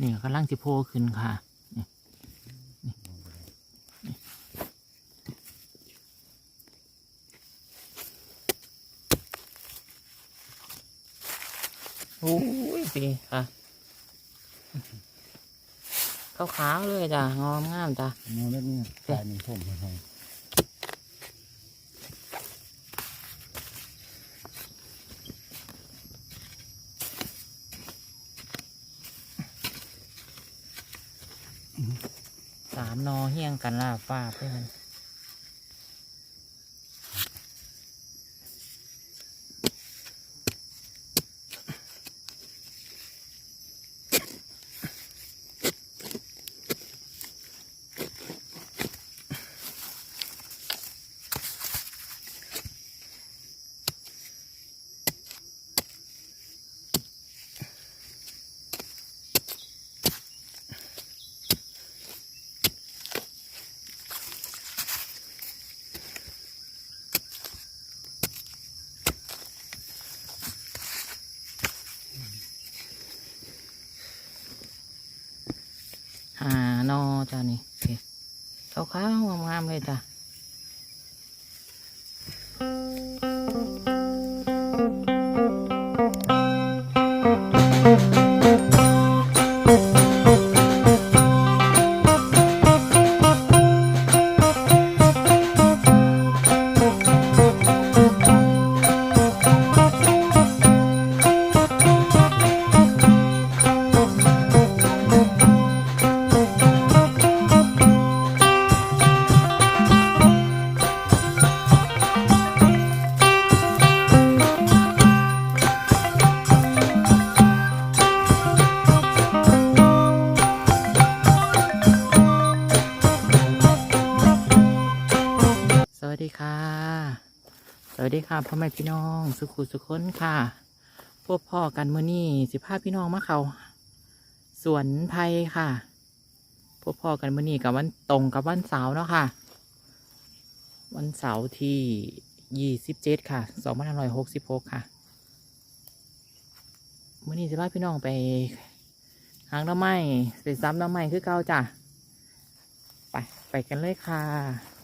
นี่กำลังจะโผล่ขึ้นค่ะโอ้ยปีค่ะขาวๆเลยจ้ะงอมงามจ้ะเนื้อเล็กนี่ตายหนึ่งทุ่มให้สามนอเฮี้ย งกันล่าฟ้าเพื่อน หา นอจ้านี่ขาวขาวๆงามๆเลยจ้ะ ดีค่ะพ่อแม่พี่น้อง สุขุสุขนค่ะ พวกพ่อกันเมื่อนี้สิพาพพี่น้องมาเขาสวนไผ่ค่ะ พวกพ่อกันเมื่อนี้กับวันตรงกับวันเสาร์เนาะค่ะ วันเสาร์ที่ยี่สิบเจ็ดค่ะสองพันห้าร้อยหกสิบหกค่ะเมื่อนี้สิพาพพี่น้องไปหางน้ำไม้ไปซ้ำน้ำไม้คือเก่าจ้ะไปไปกันเลยค่ะ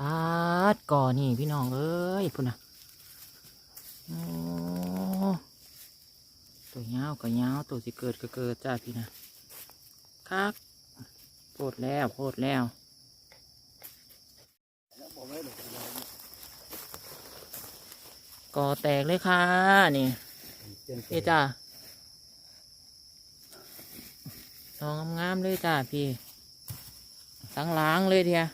ปาดก่อนี่พี่น้องเอ้ยพุ่นนะโอ้ตัวยาก็ยาตัวสิเกิดก็เกิดจ้าพี่นะคักโพดแล้วโพดแล้วก่อแตกเลยค่ะนี่นี่จ้าลองงามๆเลยจ้าพี่ตั้งล้างเลยเดีย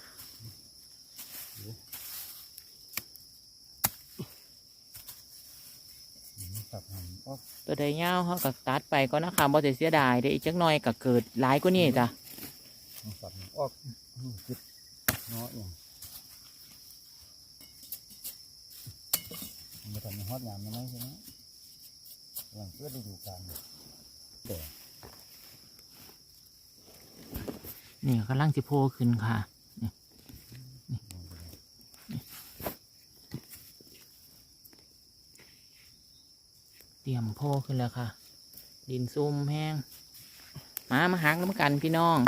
บหันออก ตัวใดยาวเขาก็ตัดไปก็นะคะบ่ได้เสียดายเด้อีกจักหน่อยก็เกิดหลายกว่านี้จ้ะสับหันออกจิตเนาะอย่างมันทำให้ฮอตยามมันไม่ใช่ไหมหลังเพื่อได้ดูการแต่นี่กำลังสิโผล่ขึ้นค่ะ เตรียมพ่อขึ้นแล้วค่ะ ดินซุ่มแห้งมามาหักน้ำกันพี่น้อง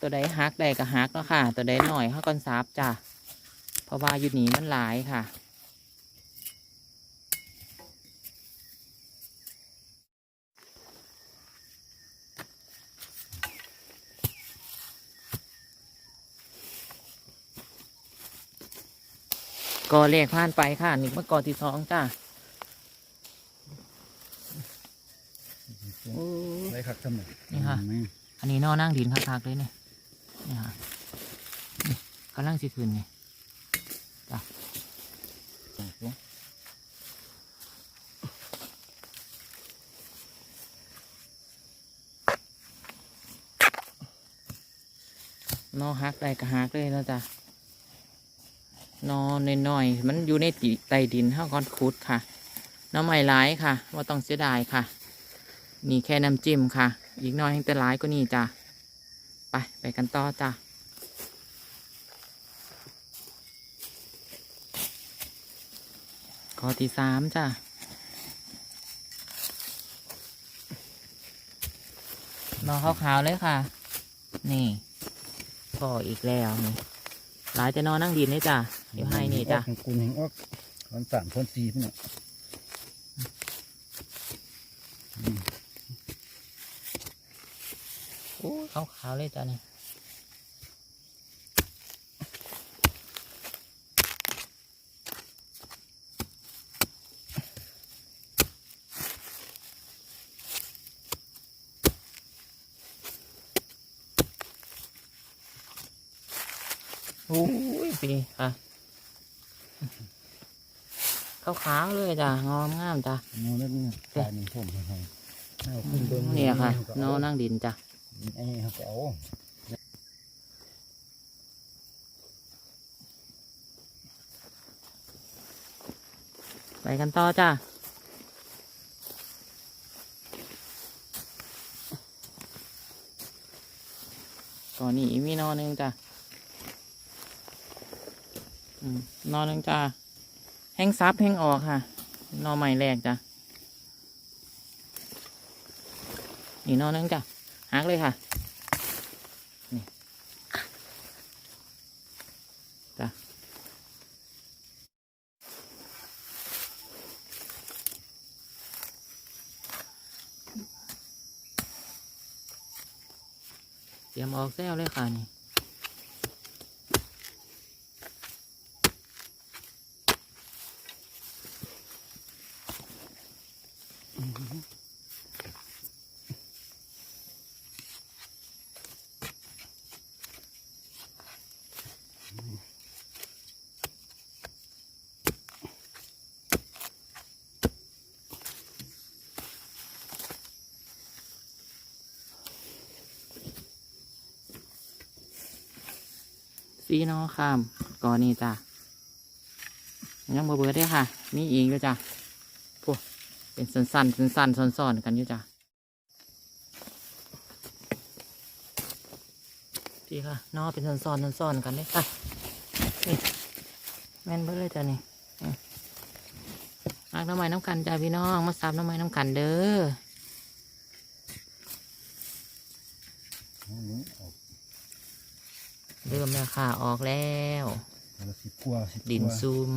ตัวใดหักใดก็หักแล้วค่ะ ตัวใดหน่อยเขาก้อนซับจ้ะเพราะว่าอยู่หนีมันหลายค่ะกอเลขผ่านไปค่ะหนึ่งมาก่อที่สองจ้า จำหน่นี่ค่ะ อันนี้นอนั่งดินคักๆเลยเนี่ยนี่ค่ะนี่กำลังสิขึ้นนี่จ้ะนอฮักได้ก็ฮักเลยแล้วจ้ะนอน้อยๆมันอยู่ในติใต้ดินเท่าก้อนคุดค่ะหน้อใหม่ร้ายค่ะว่าต้องเสียดายค่ะ นี่แค่น้ำจิ้มค่ะ อีกน้อยให้แต่ร้ายก็นี่จ้ะ ไป ไปกันต่อจ้ะข้อที่สามจ้ะนอขาวๆเลยค่ะ นี่พ่ออีกแล้วนี่หลายจะนอนนั่งดินนี่จ้ะ เดี๋ยวให้นี่จ้ะ ของกุลแห่งออกคนสามคนสี่พี่เนี่ย โอ้ขาวขาวๆเลยจ้ะนี่โอ้ยปีค่ะขาวขาวๆเลยจ้ะงอมงามจ้ะนอนแล้วนี่ตายหนึ่งผมให้เอาขึ้นเบิ่งเนี่ยค่ะเอานอนั่งดินจ้ะ ไอ้นี่เขาเอาไปกันต่อจ้าก่อนนี้มีนอนหนึ่งจ้ะนอนหนึ่งจ้าแห้งซับแห้งออกค่ะ นอนใหม่แรกจ้ะนี่นอนหนึ่งจ้ะ หักเลยค่ะ นี่จ้ะเตรียมออกแซวเลยค่ะนี่ ซีเนองข้ามก่อนนี่จ้ะยังบเบิดได้ค่ะมีอีกอยู่จ้ะพวกเป็นสันสันสันสันๆซ้อนๆกันอยู่จ้ะพี่ค่ะน้อเป็นสันซ้อนๆซ้อนๆกันเลยค่ะนี่แม่นเบิดเลยจ้ะนี่ยรักน้ำไม้น้ำกันจ้ะพี่น้องมาซับน้ำไม้น้ำกันเด้อ เอานี้ออก เริ่มแล้วค่ะออกแล้วเอาละสิบกว่าสิบกว่าดินซุม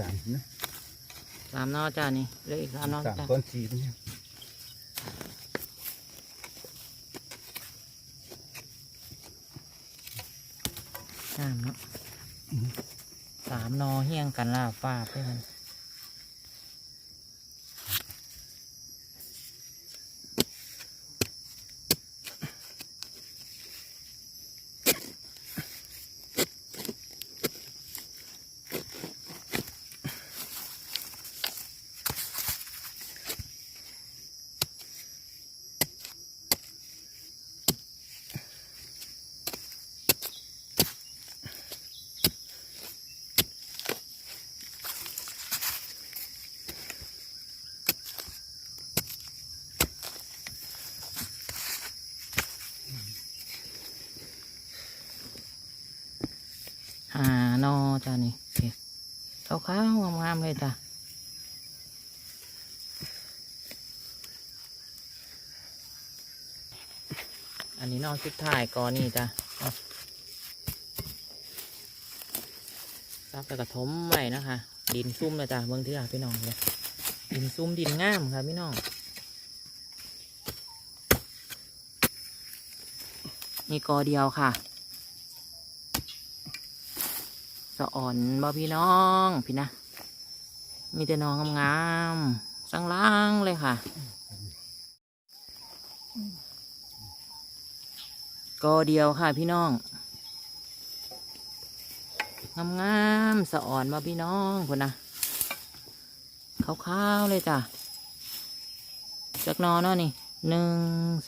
สามนะสามนอจ้านี่เหลืออีกสามนอสามจ้าต้นสี่เนี่ยสามเนาะสามนอเฮี้ยงกันลาบฟ้าไปมัน นอจ้านี่ขาวขาวๆงามๆเลยจ้ะอันนี้นอชุดถ่ายกอนี่จ้ะเอาซับกระทมไว้นะคะ ดินซุ่มเลยจ้ะเบิ่งที่หลัพี่น้องเลยดินซุ่มดินงามค่ะพี่น้องมีกอเดียวค่ะ สะอ่อนบ่พี่น้องพี่นะ มีแต่น้องงามๆสังล่างเลยค่ะกอเดียวค่ะพี่น้อง งามๆสะอ่อนบ่พี่น้องคนนะขาวๆเลยจ้ะจากนอเนาะนี่หนึ่ง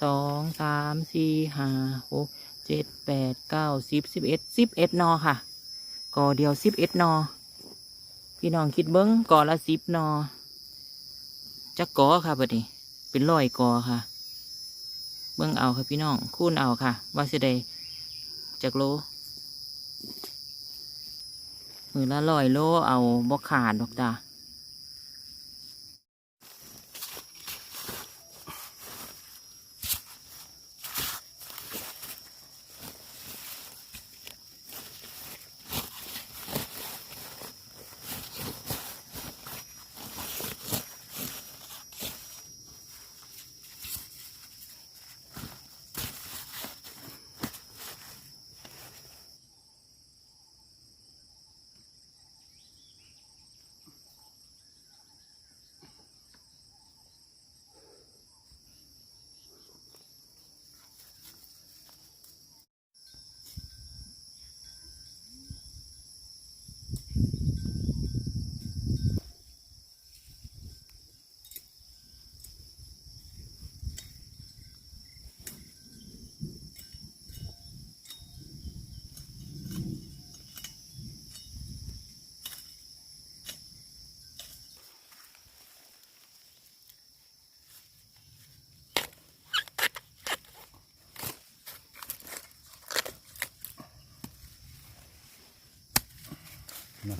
สองสามสี่ห้าหกเจ็ดแปดเก้าสิบสิบเอ็ดสิบเอ็ดนอค่ะ ก่อเดียวสิบเอ็ดนอ พี่น้องคิดเบิ้งก่อละสิบนอจักกอค่ะบัดนี้เป็นร้อยก่อค่ะ เบิ้งเอาค่ะพี่น้องคูณเอาค่ะ ว่าสิได้จากโลมือละร้อยโลเอาบ่ขาดดอกจ้า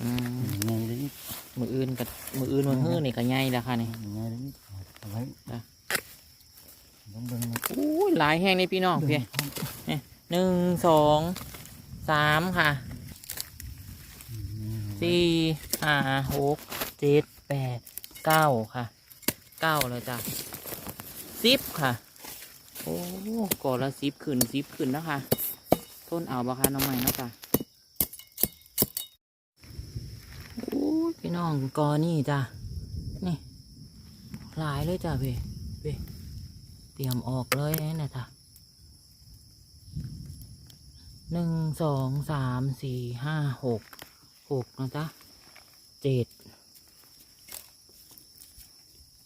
อืมไงเลยนี่มืออื่นกับมืออื่นมือฮื้อนี่ก็ใหญ่แล้วค่ะนี่ไงเลยนี่เอาไว้จ้ะลองเบิ่งนะอู้ยหลายแห้งนี่พี่น้องเพียหนึ่งสองสามค่ะสี่ห้าหกเจ็ดแปดเก้าค่ะเก้าเลยจ้ะสิบค่ะ โอ้ก่อนละสิบขึ้นสิบขึ้นนะคะ ต้นเอาบาคาน้องใหม่เนาะจ้ะโอ้ย พี่น้องกอนี่จ้ะนี่หลายเลยจ้ะเพ่เพ่เตรียมออกเลยนะจ้ะหนึ่งสองสามสี่ห้าหกหกนะจ๊ะเจ็ด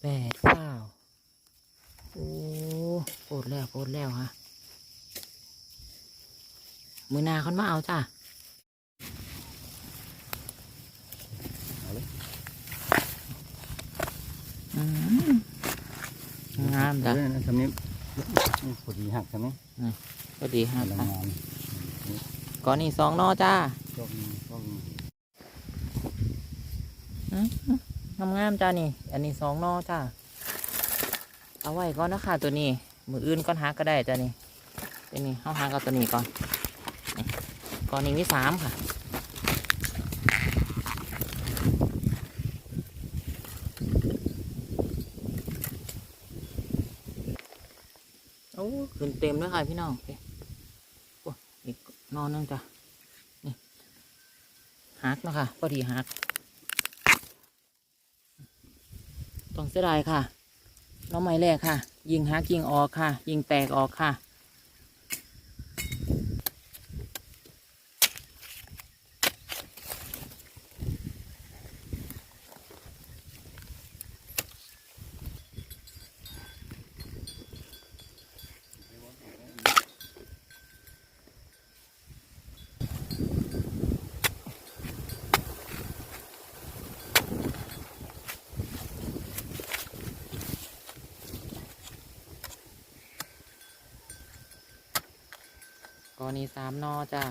แปดเก้าโอ้โปดแล้วโปดแล้วฮะมือนาเขามาเอาจ้ะ เอาเลย อืม งามจ้ะเออนะทำนี้พอดีหักใช่ไหมก็ดีฮะพลังค่ะงานก่อนนี่สองนอจ้าชอบชอบงามงามๆจ้านี่ อันนี้สองนอจ้า เอาไว้ก่อนนะคะตัวนี้ มืออื่นก่อนหาก็ได้จ้านี่ตัวนี้เขาหากับตัวนี้ก่อนนี่ก่อนนี้มีสามค่ะ โอ้ขึ้นเต็มเลยค่ะพี่น้องโอเคโอ้อีกนอนนึงจ้ะนี่หักนะคะพอดีหักต้องเสียดายค่ะน้องไม้แรกค่ะ ยิงหักยิงออกค่ะ ยิงแตกออกค่ะ กรณีสามนอจ้า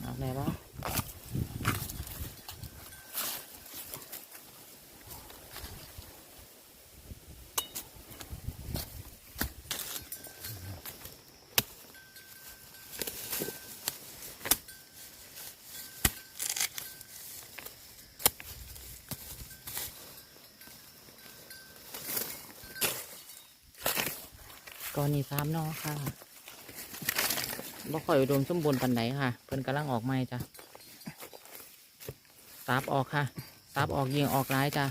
เอาไหนบ้าง นี่สามนอค่ะบ่ค่อยอุดมสมบูรณ์ปันไหนค่ะ เพิ่นกำลังออกไม่จ้ะซับออกค่ะซับออกยิงออกร้ายจ้ะ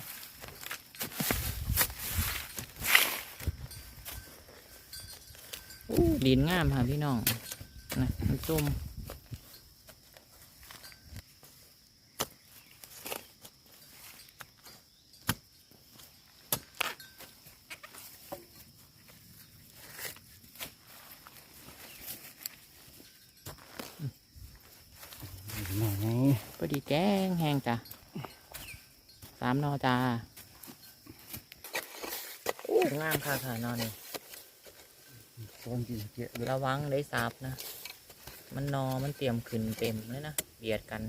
ดินงามค่ะพี่น้องนะมันจุ่ม หน่อยไง พอดีแจ้งแห้งจ้ะสามนอจ้าอู้งามค่ะค่ะนอนี่ตอนกินเกะเลยระวังได้ซับนะ มันนอมันเตรียมขึ้นเต็มเลยนะเบียดกัน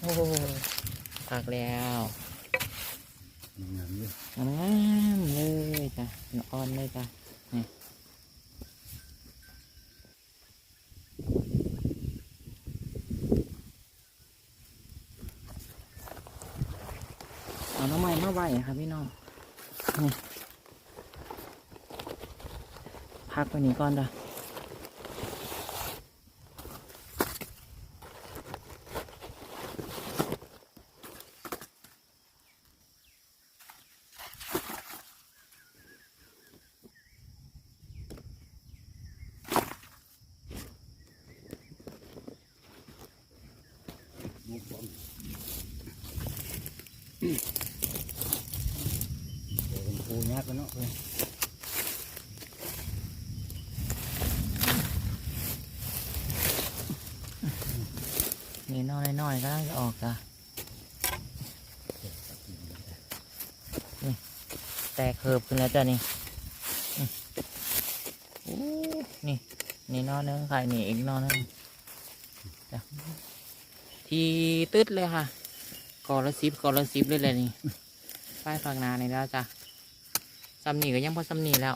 โอ้โหผักแล้วงามเลยงามเลยจ้ะอ่อนเลยจ้ะนี่เอาน้ำมั นมาไหวค่ะพี่น้องนี่พักไปนี้ก่อนจ้ะเดี๋ ยวเป็นปูยากกันเนาะเพื่อนนี่น้อยน้อยๆก็ต้องจะออกจ้ะนี่แตกเคิบขึ้นแล้วจ้ะนี่นี่อู้นี่นี่นอนนึงไข่นี่อีกนอนนึงจ้ะทีตึ๊ดเลยค่ะกอละสิบกอละสิบเลยเลยนี่ป้ายฝากนานี่แล้วจ้ะ ซ้ำนี่ก็ยังพอซ้ำนี่แล้ว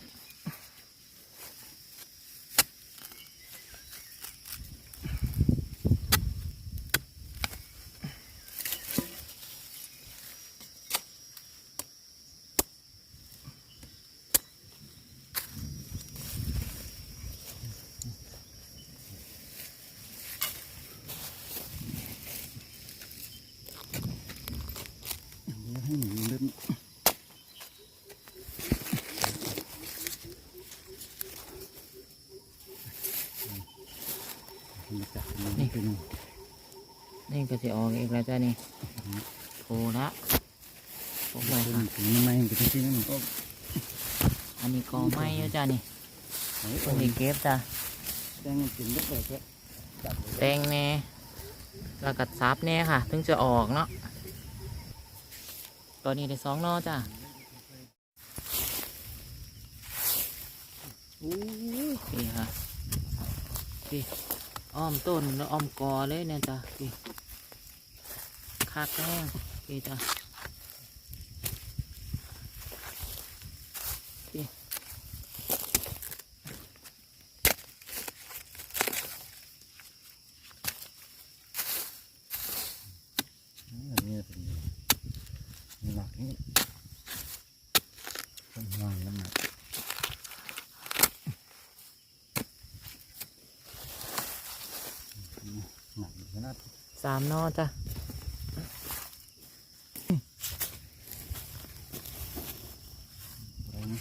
เดี๋ยวให้หนูเล่นมาจับมันนี่คือหนู นี่ ก็จะออกอีกแล้วจ้ะนี่โผล่ละโอ้โหเป็นค่ะสีมันไม่เป็นที่นั่นก็อันนี้กอไม้เยอะจ้ะนี่เฮ้ยตรงนี้เก็บจ้ะแดงกินได้เลยแค่จับแตงแน่แล้วก็ซับแน่ค่ะถึงจะออกเนาะตอนนี้ได้สองนอจ้ะอู้นี่ค่ะพี่อ้อมต้นแล้วอ้อมกอเลยเนี่ยจ้ะพี่ คักแน่พี่จ้ะพี่อันนี้เป็นหนักนี่ต้องวางน้ำหนักหนักขนาดสามนอจ้ะ อะไรนะ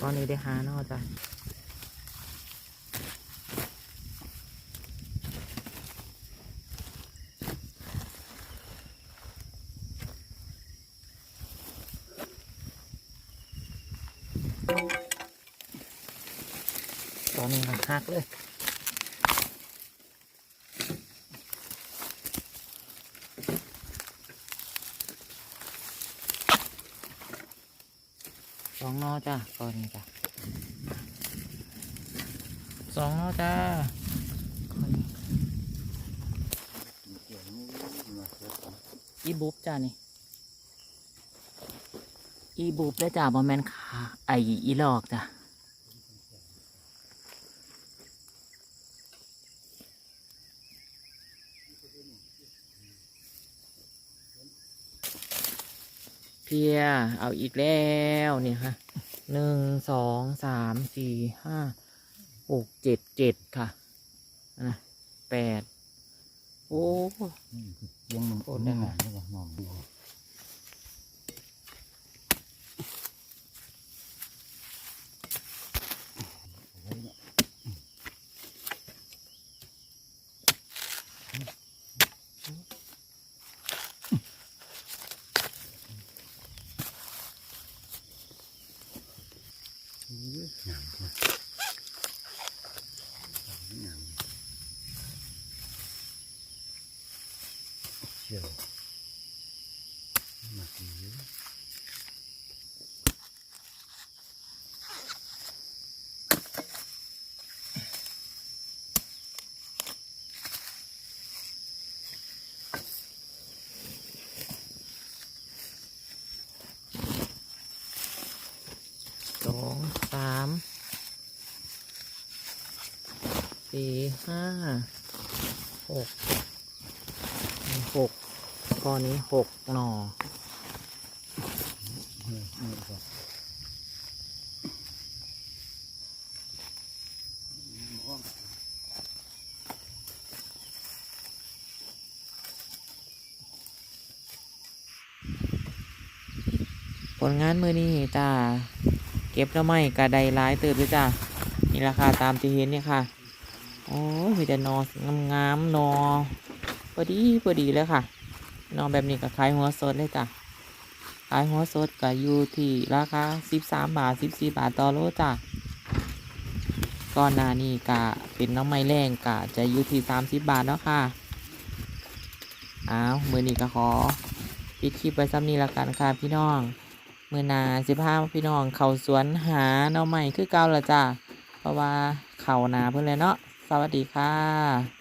ตอนนี้ ได้หานอจ้ะตอนนี้มันหักเลยสองนอจ้ะตอนนี้จ้ะ สองนอจ้าอีบุ๊บจ้านี่ อีบุ๊บได้จ้าบอแมนค่ะไออีลอกจ้ะเพีย เอาอีกแล้วเนี่ยค่ะหนึ่งสองสามสี่ห้า หกเจ็ดเจ็ดค่ะนะแปดโอ้นี่คือเสียงมันโอ้โอ้ได้ได้หนใช่ป่ะมองดูเอาไว้เนี่ยอื้องามมากงาม เชี่ยวหมักดีองสามสี่ห้าหก หกข้อนนี้หกหน่อผลงานมือนี้จ้าเก็บแล้วไม่กระไดร้ายเติบด้วยจ้านี่ราคาตามที่เห็นเนี่ยค่ะ โอ้ยมีแต่นองามๆนอ อดีพอดีเลยค่ะหนอแบบนี้ก็ขายหัวสดเลยจ้ะขายหัวสดก็อยู่ที่ราคาสิบสามบาทสิบสี่บาทต่อโลจ้ะก่อนหน้านี้กะเป็นน้องไม้แรงกะจะอยู่ที่สามสิบบาทแล้วค่ะอ้าวมือนี้ก็ขอปิดคลิปไว้ซ้ำนี้ละกันค่ะพี่น้องมือนาสิพาพี่น้องเขาสวนหาน่องใหม่คือเก่าละจ้ะเพราะว่าเขานาเพื่อนเลยเนาะสวัสดีค่ะ